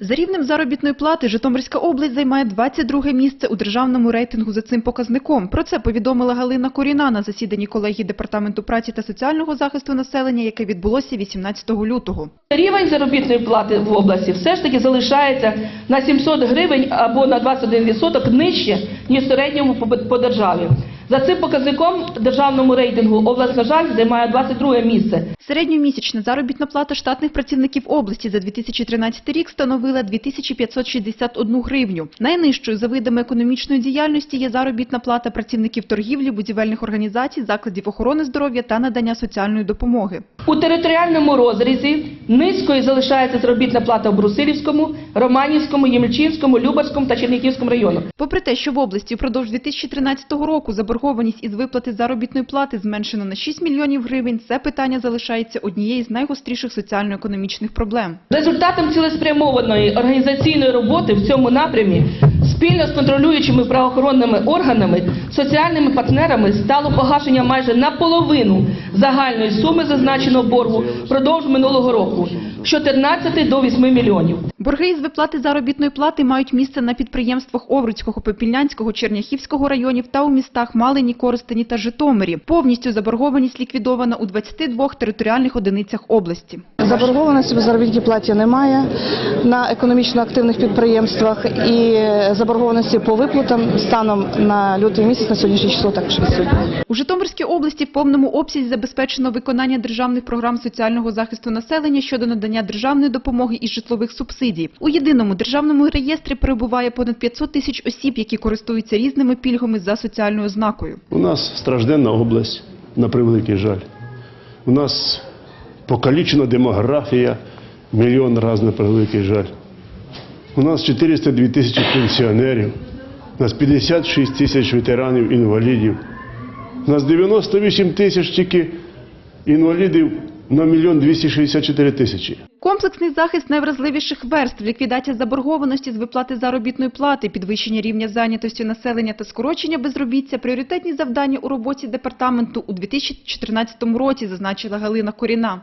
За рівнем заробітної плати Житомирська область займає 22 місце у державному рейтингу за цим показником. Про це повідомила Галина Коріна на засіданні колегії Департаменту праці та соціального захисту населення, яке відбулося 18 лютого. Рівень заробітної плати в області все ж таки залишається на 700 гривень або на 21% нижче, ніж середньому по державі. За цим показником в державному рейтингу область, на жаль, займає 22 місце. Середньомісячна заробітна плата штатних працівників області за 2013 рік становила 2561 гривню. Найнижчою за видами економічної діяльності є заробітна плата працівників торгівлі, будівельних організацій, закладів охорони здоров'я та надання соціальної допомоги. У територіальному розрізі низькою залишається заробітна плата в Брусилівському, Романівському, Ємельчинському, Любарському та Чернігівському районах. Попри те, що в області впродовж 2013 року заборгованість із виплати заробітної плати зменшено на 6 мільйонів гривень, це питання залишається однією з найгостріших соціально-економічних проблем. Результатом цілеспрямованої організаційної роботи в цьому напрямі спільно з контролюючими правоохоронними органами, соціальними партнерами стало погашення майже наполовину загальної суми зазначеного боргу впродовж минулого року з 14 до 8 мільйонів. Борги із виплати заробітної плати мають місце на підприємствах Овруцького, Попільнянського, Черняхівського районів та у містах Малині, Коростені та Житомирі. Повністю заборгованість ліквідована у 22 територіальних одиницях області. Заборгованості по заробітній платі немає на економічно активних підприємствах і заборгованості по виплатам станом на лютий місяць на сьогоднішнє число також відсутні. У Житомирській області в повному обсязі забезпечено виконання державних програм соціального захисту населення щодо надання державної допомоги і житлових субсидій. У єдиному державному реєстрі перебуває понад 500 тисяч осіб, які користуються різними пільгами за соціальною ознакою. У нас стражденна область, на превеликий жаль. У нас покалічена демографія, мільйон раз на превеликий жаль. У нас 402 тисячі пенсіонерів, у нас 56 тисяч ветеранів інвалідів. У нас 98 тисяч тільки інвалідів на мільйон 264 тисячі. Комплексний захист найвразливіших верств, ліквідація заборгованості з виплати заробітної плати, підвищення рівня зайнятості населення та скорочення безробіття – пріоритетні завдання у роботі департаменту у 2014 році, зазначила Галина Коріна.